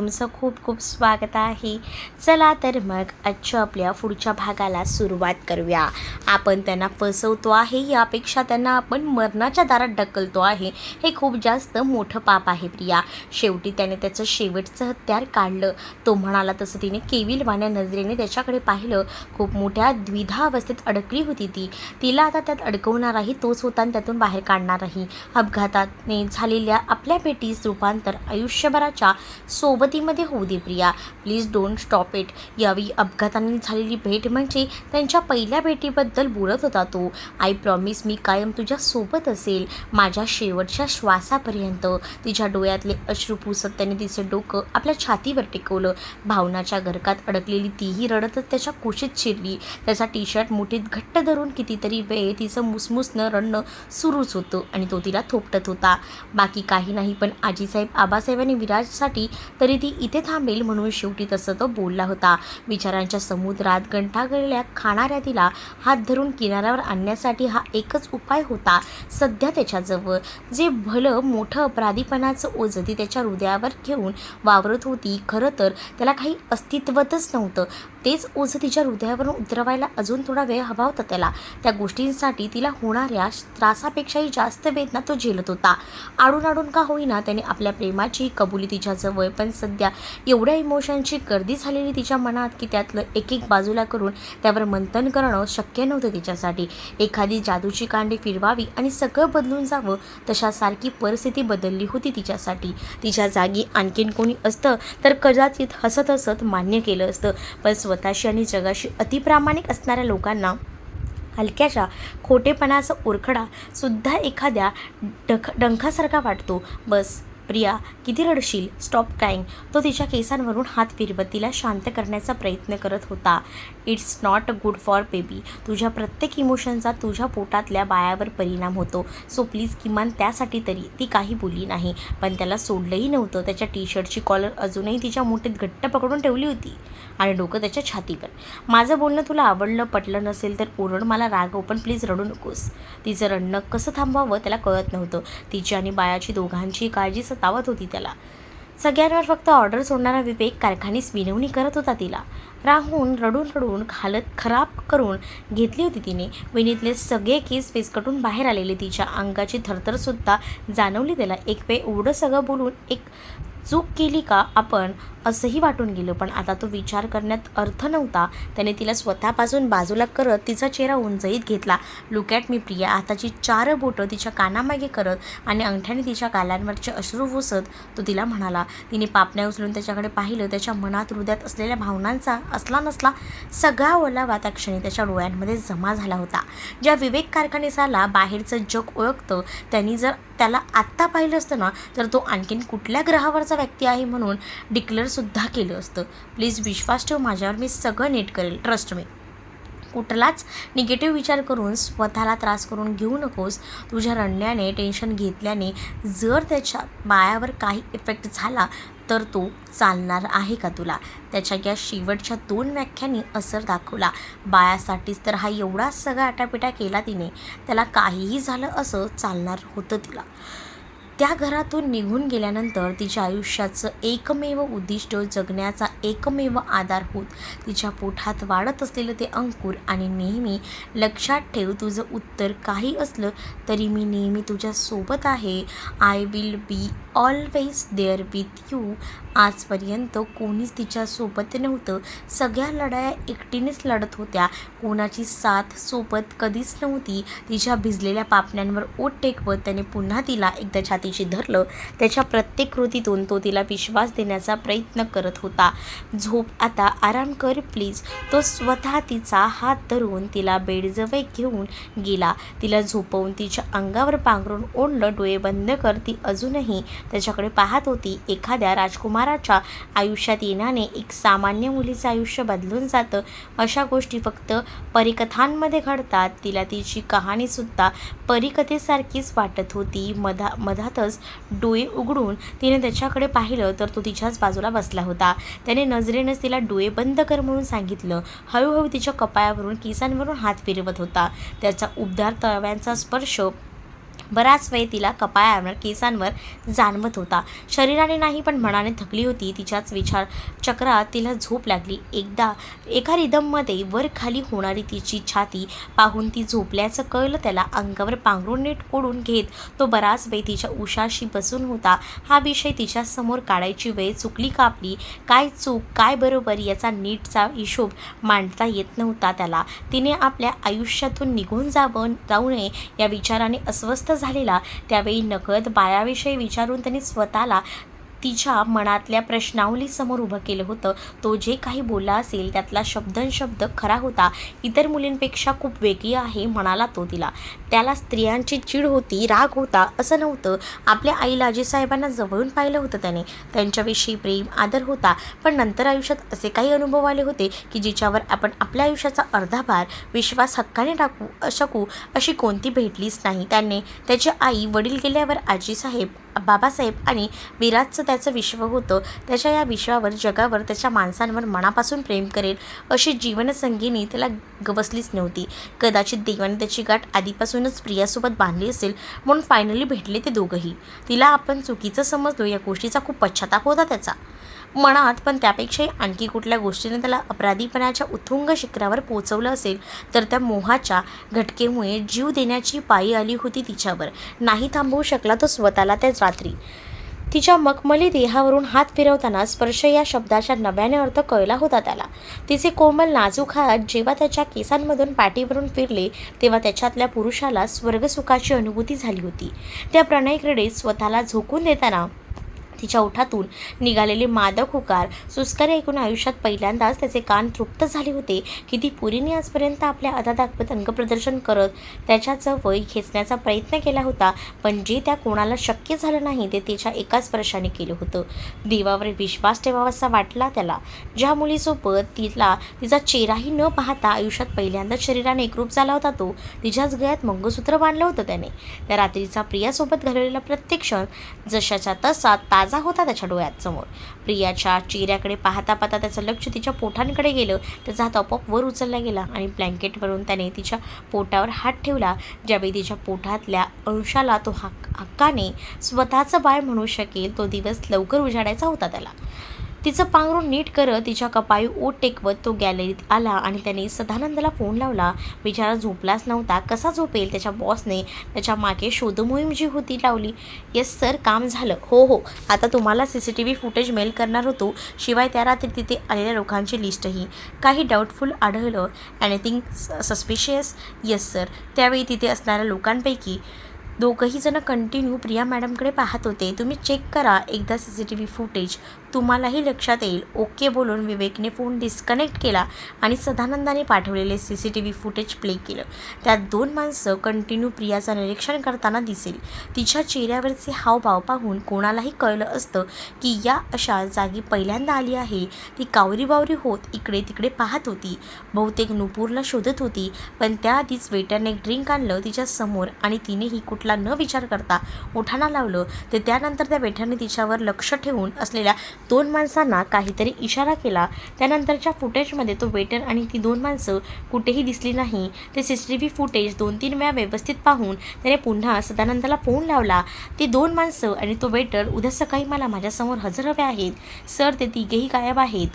तुमचं खूप खूप स्वागत आहे. चला तर मग आजच्या आपल्या पुढच्या भागाला सुरुवात करूया. आपण त्यांना फसवतो आहे यापेक्षा त्यांना आपण मरणाच्या दारात ढकलतो आहे. हे खूप जास्त मोठं पाप आहे प्रिया. शेवटी त्याने त्याचं शेवटचं हत्यार काढलं. तो म्हणाला तसं तिने केविलवाण्या नजरेने त्याच्याकडे पाहिलं. खूप मोठ्या द्विधा अवस्थेत अडकली होती ती. तिला आता त्यात अडकवणाराही तोच होता आणि त्यातून बाहेर काढणारही अपघाताने झालेल्या आपल्या भेटीस रूपांतर आयुष्यभराच्या सोबत गतीमध्ये होऊ दे Priya. Please don't stop it यावेळी अपघाताने झालेली भेट म्हणजे त्यांच्या पहिल्या भेटीबद्दल बोलत होता तो. आय प्रॉमिस मी कायम तुझ्या सोबत असेल. माझ्या शेवटच्या श्वासापर्यंत. तिच्या डोळ्यातले अश्रू पुसत त्याने तिचं डोकं आपल्या छातीवर टेकवलं. भावनाच्या घरकात अडकलेली तीही रडतच त्याच्या कुशीत शिरली. त्याचा टी शर्ट मुठीत घट्ट धरून कितीतरी वेळ तिचं मुसमुसनं रडणं सुरूच होतं आणि तो तिला थोपटत होता. बाकी काही नाही पण आजीसाहेब आबासाहेबांनी विराजसाठी तरी ती इथे थांबेल म्हणून शेवटी तसं तो बोलला होता. विचारांच्या समुद्रात गंठागळल्या खाणाऱ्या तिला हात धरून किनाऱ्यावर आणण्यासाठी हा एकच उपाय होता. सध्या त्याच्याजवळ. जे भलं मोठं अपराधीपणाचं ओझं ती त्याच्या हृदयावर घेऊन वावरत होती. खरं तर त्याला काही अस्तित्वतच नव्हतं. तेच ओझं तिच्या हृदयावरून उतरवायला अजून थोडा वेळ हवा होता त्याला. त्या गोष्टींसाठी तिला होणाऱ्या त्रासापेक्षाही जास्त वेदना तो झेलत होता. आडून आडून का होईना त्याने आपल्या प्रेमाची कबुली तिच्याजवळ पण सध्या एवढ्या इमोशनची गर्दी झालेली तिच्या मनात की त्यातलं एक एक बाजूला करून त्यावर मंथन करणं शक्य नव्हतं तिच्यासाठी. एखादी जादूची कांडी फिरवावी आणि सगळं बदलून जावं तशासारखी परिस्थिती बदलली होती तिच्यासाठी. तिच्या जागी आणखीन कोणी असतं तर कदाचित हसत हसत मान्य केलं असतं पण स्वतःशी आणि जगाशी अतिप्रामाणिक असणाऱ्या लोकांना हलक्याच्या खोटेपणाचा ओरखडा सुद्धा एखाद्या डख डंखासारखा वाटतो. बस. प्रिया किती रडशील? स्टॉप क्राईंग तो तिच्या केसांवरून हात फिरवत तिला शांत करण्याचा प्रयत्न करत होता. It's not good for baby तुझ्या प्रत्येक इमोशनचा तुझ्या पोटातल्या बायावर परिणाम होतो. सो प्लीज किमान त्यासाठी तरी ती काही बोलली नाही. पण त्याला सोडलंही नव्हतं. त्याच्या टी शर्टची कॉलर अजूनही तिच्या मुठीत घट्ट पकडून ठेवली होती. आणि डोकं त्याच्या छातीवर. माझं बोलणं तुला आवडलं पटलं नसेल तर ओरड मला रागव पण प्लीज रडू नकोस. तिचं रडणं कसं थांबवावं त्याला कळत नव्हतं. तिची आणि बायाची दोघांची काळजी सतावत होती त्याला. सगळ्यांवर फक्त ऑर्डर सोडणारा विवेक कारखानीस विनवणी करत होता तिला. राहून रडून रडून हालत खराब करून घेतली होती तिने. विनीतले सगळे केस फेसकटून बाहेर आलेले तिच्या अंगाची थरथरसुद्धा जाणवली त्याला. एक वेळ एवढं सगळं बोलून एक चूक केली का आपण असंही वाटून गेलं. पण आता तो विचार करण्यात अर्थ नव्हता. त्याने तिला स्वतःपासून बाजूला करत तिचा चेहरा उंजईत घेतला. लुक ॲट मी प्रिया आताची चार बोटं तिच्या कानामागे करत आणि अंगठ्याने तिच्या गालांवरचे अश्रू पुसत तो तिला म्हणाला. तिने पापण्या उचलून त्याच्याकडे पाहिलं. त्याच्या मनात हृदयात असलेल्या भावनांचा असला नसला सगळा ओलावा त्या क्षणी त्याच्या डोळ्यांमध्ये जमा झाला होता. ज्या विवेक कारखानेसाला बाहेरचं जग ओळखतं त्यांनी जर त्याला आत्ता पाहिलं असतं ना तर तो आणखीन कुठल्या ग्रहावरचा व्यक्ती आहे म्हणून डिक्लेअरसुद्धा केलं असतं. प्लीज विश्वास ठेव माझ्यावर मी सगळं नीट करेल. ट्रस्ट मी कुठलाच निगेटिव्ह विचार करून स्वतःला त्रास करून घेऊ नकोस. तुझ्या रडण्याने टेन्शन घेतल्याने जर त्याच्या बायावर काही इफेक्ट झाला तर तो चालणार आहे का तुला? त्याच्या या शेवटच्या दोन व्याख्यांनी असर दाखवला. बायासाठीच तर हा एवढा सगळा आटापिटा केला तिने. त्याला काहीही झालं असं चालणार होतं तिला. त्या घरातून निघून गेल्यानंतर तिच्या आयुष्याचं एकमेव उद्दिष्ट जगण्याचा एकमेव आधार होत तिच्या पोटात वाढत असलेलं ते अंकुर आणि नेहमी लक्षात ठेव तुझं उत्तर काही असलं तरी मी नेहमी तुझ्यासोबत आहे. I will be always there with you आजपर्यंत कोणीच तिच्यासोबत नव्हतं. सगळ्या लढाया एकटीनेच लढत होत्या. कोणाची साथ सोबत कधीच नव्हती. तिच्या भिजलेल्या पापण्यांवर ओट टेकवत त्याने पुन्हा तिला एकदा छाती छातीशी धरलं त्याच्या प्रत्येक कृतीतून तो तिला विश्वास देण्याचा प्रयत्न करत होता. झोप आता आराम कर प्लीज. तो स्वतः तिचा हात धरून तिला बेडजवळ घेऊन गेला. तिला झोपवून तिच्या अंगावर पांघरून ओढलं डोळे बंद कर ती अजूनही त्याच्याकडे पाहत होती. एखाद्या राजकुमाराच्या आयुष्यात येण्याने एक सामान्य मुलीचं आयुष्य बदलून जातं. अशा गोष्टी फक्त परिकथांमध्ये घडतात. तिला तिची कहाणीसुद्धा परिकथेसारखीच वाटत होती. मधा मधातच डोळे उघडून तिने त्याच्याकडे पाहिलं तर तो तिच्याच बाजूला बसला होता. त्याने नजरेनंच तिला डोळे बंद कर म्हणून सांगितलं. हळूहळू तिच्या कपाळावरून केसांवरून हात फिरवत होता. त्याचा उबदार तळव्यांचा स्पर्श बराच वेळ तिला कपाळावर केसांवर जाणवत होता. शरीराने नाही पण मनाने थकली होती. तिच्याच विचार चक्रात तिला झोप लागली. एकदा एका रिदममध्ये वर खाली होणारी तिची छाती पाहून ती झोपल्याचं कळलं. त्याला अंगावर पांघरून नीट ओढून घेत तो बराच वेळ तिच्या उशाशी बसून होता. हा विषय तिच्यासमोर काढायची वेळ चुकली का आपली? काय चूक काय बरोबर याचा नीटचा हिशोब मांडता येत नव्हता त्याला. तिने आपल्या आयुष्यातून निघून जावं जाऊ नये या विचाराने अस्वस्थ झालेला त्यावेळी नकळत बायाविषयी विचारून त्यांनी स्वतःला तिच्या मनातल्या प्रश्नावलीसमोर उभं केलं होतं. तो जे काही बोलला असेल त्यातला शब्दनशब्द खरा होता. इतर मुलींपेक्षा खूप वेगळी आहे म्हणाला तो तिला. त्याला स्त्रियांची चिड होती राग होता असं नव्हतं. आपल्या आईला आजीसाहेबांना जवळून पाहिलं होतं त्याने. त्यांच्याविषयी प्रेम आदर होता. पण नंतर आयुष्यात असे काही अनुभव आले होते की जिच्यावर आपण आपल्या आयुष्याचा अर्धा भार विश्वास हक्काने टाकू शकू अशी कोणती भेटलीच नाही. त्याने त्याची आई वडील गेल्यावर आजीसाहेब बाबासाहेब आणि विराजचं त्याचं विश्व होतं. त्याच्या या विश्वावर जगावर त्याच्या माणसांवर मनापासून प्रेम करेल अशी जीवनसंगीनी त्याला गवसलीच नव्हती. कदाचित देवाने त्याची गाठ आधीपासूनच प्रियासोबत बांधली असेल म्हणून फायनली भेटले ते दोघंही. तिला आपण चुकीचं समजलो या गोष्टीचा खूप पश्चाताप होता त्याचा. मनात पण त्यापेक्षाही आणखी कुठल्या गोष्टीने त्याला अपराधीपणाच्या उत्तुंग शिखरावर पोचवलं असेल तर त्या मोहाच्या घटकेमुळे जीव देण्याची पायी आली होती तिच्यावर. नाही थांबवू शकला तो स्वतःला त्याच रात्री. तिच्या मखमली देहावरून हात फिरवताना स्पर्श या शब्दाच्या नव्याने अर्थ कळला होता त्याला. तिचे कोमल नाजूक हात जेव्हा त्याच्या केसांमधून पाठीवरून फिरले तेव्हा त्याच्यातल्या पुरुषाला स्वर्गसुखाची अनुभूती झाली होती. त्या प्रणयक्रीडेत स्वतःला झोकून देताना तिच्या ओठातून निघालेले मादक हुकार सुस्कारे ऐकून आयुष्यात पहिल्यांदाच त्याचे कान तृप्त झाले होते की ती पुरीने आजपर्यंत आपल्या अदा दाखवत अंगप्रदर्शन करत त्याच्या वय खेचण्याचा प्रयत्न केला होता पण जे त्या कोणाला शक्य झालं नाही ते तिच्या एकाच स्पर्शाने केलं होतं. देवावर विश्वास ठेवावासा वाटला त्याला. ज्या मुलीसोबत तिला तिचा चेहराही न पाहता आयुष्यात पहिल्यांदाच शरीराने एकरूप झाला होता तो तिच्याच गळ्यात मंगळसूत्र बांधलं होतं त्याने. त्या रात्रीचा प्रियासोबत घालवलेला प्रत्येक क्षण जशाच्या तसा ताज होता त्याच्या डोळ्यासमोर. प्रियाच्या चेहऱ्याकडे पाहता पाहता त्याचं लक्ष तिच्या पोठांकडे गेलं. त्याचा हात आपोआप वर उचलला गेला आणि ब्लँकेटवरून त्याने तिच्या पोटावर हात ठेवला ज्यावेळी तिच्या पोटातल्या अंशाला तो हक्काने स्वतःचं बाळ म्हणू शकेल तो दिवस लवकर उजाडायचा होता त्याला. तिचं पांघरून नीट करत तिच्या कपाळी ओट टेकवत तो गॅलरीत आला आणि त्याने सदानंदला फोन लावला. बिचारा झोपलाच नव्हता. कसा झोपेल? त्याच्या बॉसने त्याच्यामागे शोधमोहीम जी होती लावली. येस सर काम झालं. हो हो. आता तुम्हाला C C T V footage mail करणार होतो. शिवाय त्या रात्री तिथे आलेल्या लोकांची लिस्टही. काही डाऊटफुल आढळलं. एनिथिंग सस्पिशियस येस सर त्यावेळी तिथे असणाऱ्या लोकांपैकी दोघंही जण कंटिन्यू प्रिया मॅडमकडे पाहत होते. तुम्ही चेक करा. एकदा C C T V footage तुम्हालाही लक्षात येईल. ओके बोलून विवेकने फोन डिस्कनेक्ट केला आणि सदानंदाने पाठवलेले C C T V footage play केलं. त्यात दोन माणसं कंटिन्यू प्रियाचं निरीक्षण करताना दिसेल. तिच्या चेहऱ्यावरचे हावभाव पाहून कोणालाही कळलं असतं की या अशा जागी पहिल्यांदा आली आहे. ती कावरीबावरी होत इकडे तिकडे पाहत होती. बहुतेक नुपूरला शोधत होती पण त्याआधीच वेटरने एक ड्रिंक आणलं तिच्या समोर आणि तिनेही कुठला न विचार करता उठाणा लावलं ते त्यानंतर त्या वेटरने तिच्यावर लक्ष ठेवून असलेल्या दोन माणसांना काहीतरी इशारा केला. त्यानंतरच्या फुटेजमध्ये तो वेटर आणि ती दोन माणसं कुठेही दिसली नाही. ते C C T V footage दोन तीन वेळा व्यवस्थित पाहून त्याने पुन्हा सदानंदाला फोन लावला. ती दोन माणसं आणि तो वेटर उद्या सकाळी मला माझ्यासमोर हजर हवे आहेत. सर ते तिघेही गायब आहेत.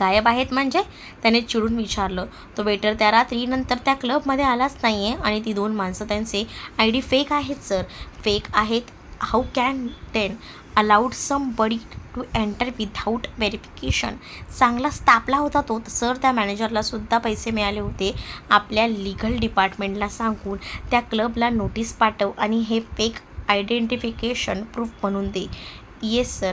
गायब आहेत म्हणजे त्याने चिडून विचारलं. तो वेटर त्या रात्री नंतर त्या क्लबमध्ये आलाच नाही आहे आणि ती दोन माणसं त्यांचे आय डी फेक आहेत सर फेक आहेत. How can ten allowed somebody to enter without verification चांगलाच तापला होता तो. सर त्या मॅनेजरला सुद्धा पैसे मिळाले होते. आपल्या लिगल डिपार्टमेंटला सांगून त्या क्लबला नोटीस पाठव आणि हे फेक आयडेंटिफिकेशन प्रूफ म्हणून दे. येस सर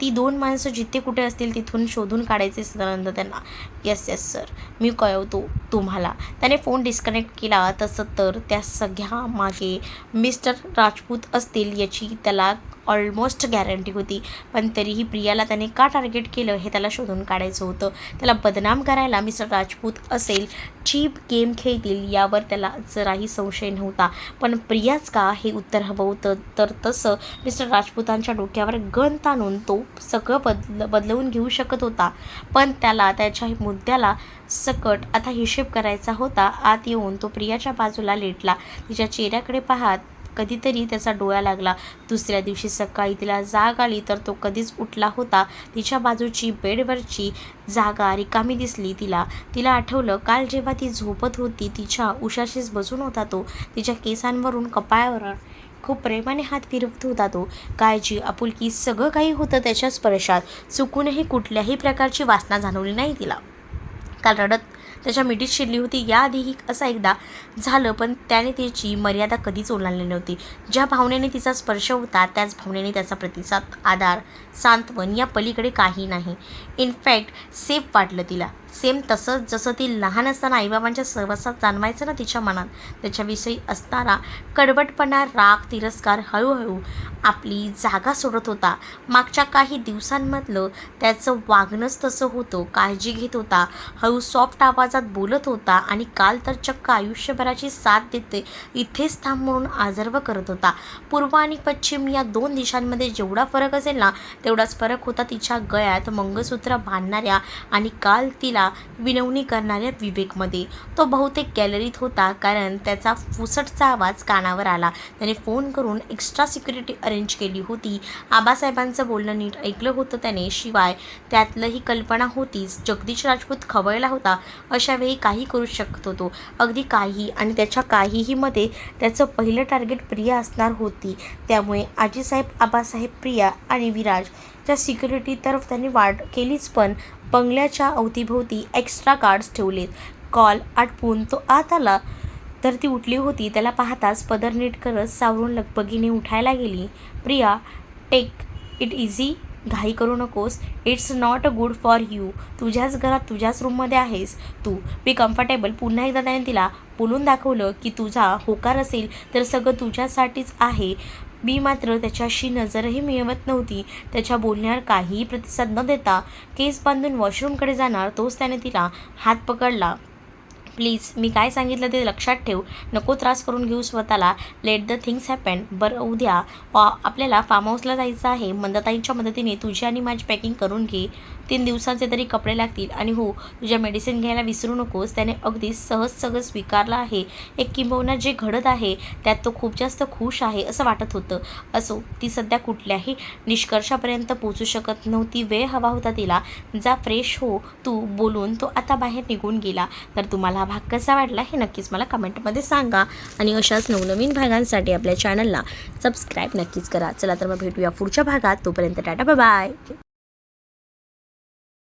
ती दोन माणसं जिथे कुठे असतील तिथून शोधून काढायचे सदानंद त्यांना. येस येस सर मी कळवतो तुम्हाला. त्याने फोन डिस्कनेक्ट केला. तसं तर त्या सगळ्या मागे मिस्टर राजपूत असतील याची त्याला ऑलमोस्ट गॅरंटी होती. पण तरीही प्रियाला त्याने का टार्गेट केलं हे त्याला शोधून काढायचं होतं. त्याला बदनाम करायला मिस्टर राजपूत असेल चीप गेम खेळतील यावर त्याला जराही संशय नव्हता. पण प्रियाच का हे उत्तर हवं होतं? तर तसं मिस्टर राजपूतांच्या डोक्यावर गण ताणून तो सगळं बदल बदलवून घेऊ शकत होता. पण त्याला त्याच्या मुद्द्याला सकट आता हिशेब करायचा होता. आत येऊन तो प्रियाच्या बाजूला लेटला. तिच्या चेहऱ्याकडे पाहत कधीतरी त्याचा डोळा लागला. दुसऱ्या दिवशी सकाळी तिला जाग आली तर तो कधीच उठला होता. तिच्या बाजूची बेडवरची जागा रिकामी दिसली तिला. तिला आठवलं काल जेव्हा ती झोपत होती तिच्या उशाशीच बसून होता तो. तिच्या केसांवरून कपाळावर खूप प्रेमाने हात फिरवत होता तो. काळजी आपुलकी सगळं काही होतं त्याच्या स्पर्शात. चुकूनही कुठल्याही प्रकारची वासना जाणवली नाही तिला. काल रडत त्याच्या मिठीत शिरली होती. याआधीही असं एकदा झालं पण त्याने तिची मर्यादा कधीच ओलांडली नव्हती. ज्या भावनेने तिचा स्पर्श होता त्याच भावनेने त्याचा प्रतिसाद आधार सांत्वन या पलीकडे काही नाही. इनफॅक्ट सेफ वाटलं तिला. सेम तसंच जसं ती लहान असताना आईबाबांच्या सहवासात जाणवायचं ना तिच्या मनात त्याच्याविषयी असणारा कडवटपणा राग तिरस्कार हळूहळू आपली जागा सोडत होता. मागच्या काही दिवसांमधलं त्याचं वागणंच तसं होतं काळजी घेत होता हळू सॉफ्ट आवाजात बोलत होता आणि काल तर चक्क आयुष्यभराची साथ देते इथेच थांब म्हणून आजर्व करत होता. पूर्व आणि पश्चिम या दोन दिशांमध्ये जेवढा फरक असेल ना तेवढाच फरक होता तिच्या गळ्यात मंगळसूत्र बांधणाऱ्या आणि काल तिला विनवणी करणाऱ्या विवेकमध्ये. तो बहुतेक गॅलरीत होता कारण त्याचा फुसटचा आवाज कानावर आला. त्याने फोन करून एक्स्ट्रा सिक्युरिटी अरेंज केली होती. आबासाहेबांचं बोलणं नीट ऐकलं होतं त्याने. शिवाय त्यातलं ही कल्पना होतीच. जगदीश राजपूत खवळला होता. अशा वेळी काही करू शकत होतो. अगदी काही. आणि त्याच्या काहीहीमध्ये त्याचं पहिलं टार्गेट प्रिया असणार होती. त्यामुळे आजीसाहेब आबासाहेब प्रिया आणि विराज. त्या सिक्युरिटी सिक्युरिटीतर्फ त्यांनी वाढ केलीच पण बंगल्याच्या अवतीभोवती एक्स्ट्रा गार्ड्स ठेवलेत. कॉल आटपून तो आत आला. तर ती उठली होती. त्याला पाहताच पदर नीट करत सावरून लगबगीने उठायला गेली. प्रिया टेक इट इझी घाई करू नकोस. It's not a good for you तुझ्याच घरात तुझ्याच रूममध्ये आहेस. तू बी कम्फर्टेबल पुन्हा एकदा त्याने तिला बोलून दाखवलं की तुझा होकार असेल तर सगळं तुझ्यासाठीच आहे. मी मात्र त्याच्याशी नजरही मिळवत नव्हती. त्याच्या बोलण्यावर काहीही प्रतिसाद न देता केस बांधून वॉशरूमकडे जाणार तोच त्याने तिला हात पकडला. प्लीज मी काय सांगितलं ते लक्षात ठेव. नको त्रास करून घेऊ स्वतःला. लेट द थिंग्स हॅपन बरं उद्या. आपल्याला फार्म हाऊसला जायचं आहे. मंदताईंच्या मदतीने तुझी आणि माझी पॅकिंग करून घे. तीन दिवसांचे तरी कपडे लागतील. आणि हो तुझ्या मेडिसिन घ्यायला विसरू नकोस. त्याने अगदी सहज सगळं स्वीकारलं आहे. एक किंबहुना जे घडत आहे त्यात तो खूप जास्त खुश आहे असं वाटत होतं. असो ती सध्या कुठल्याही निष्कर्षापर्यंत पोचू शकत नव्हती. वेळ हवा होता तिला. जा फ्रेश हो. तू बोलून तो आता बाहेर निघून गेला. तर तुम्हाला हा भाग कसा वाटला हे नक्कीच मला कमेंटमध्ये सांगा. आणि अशाच नवनवीन भागांसाठी आपल्या चॅनलला सबस्क्राईब नक्कीच करा. चला तर मग भेटूया पुढच्या भागात. तोपर्यंत टाटा बाय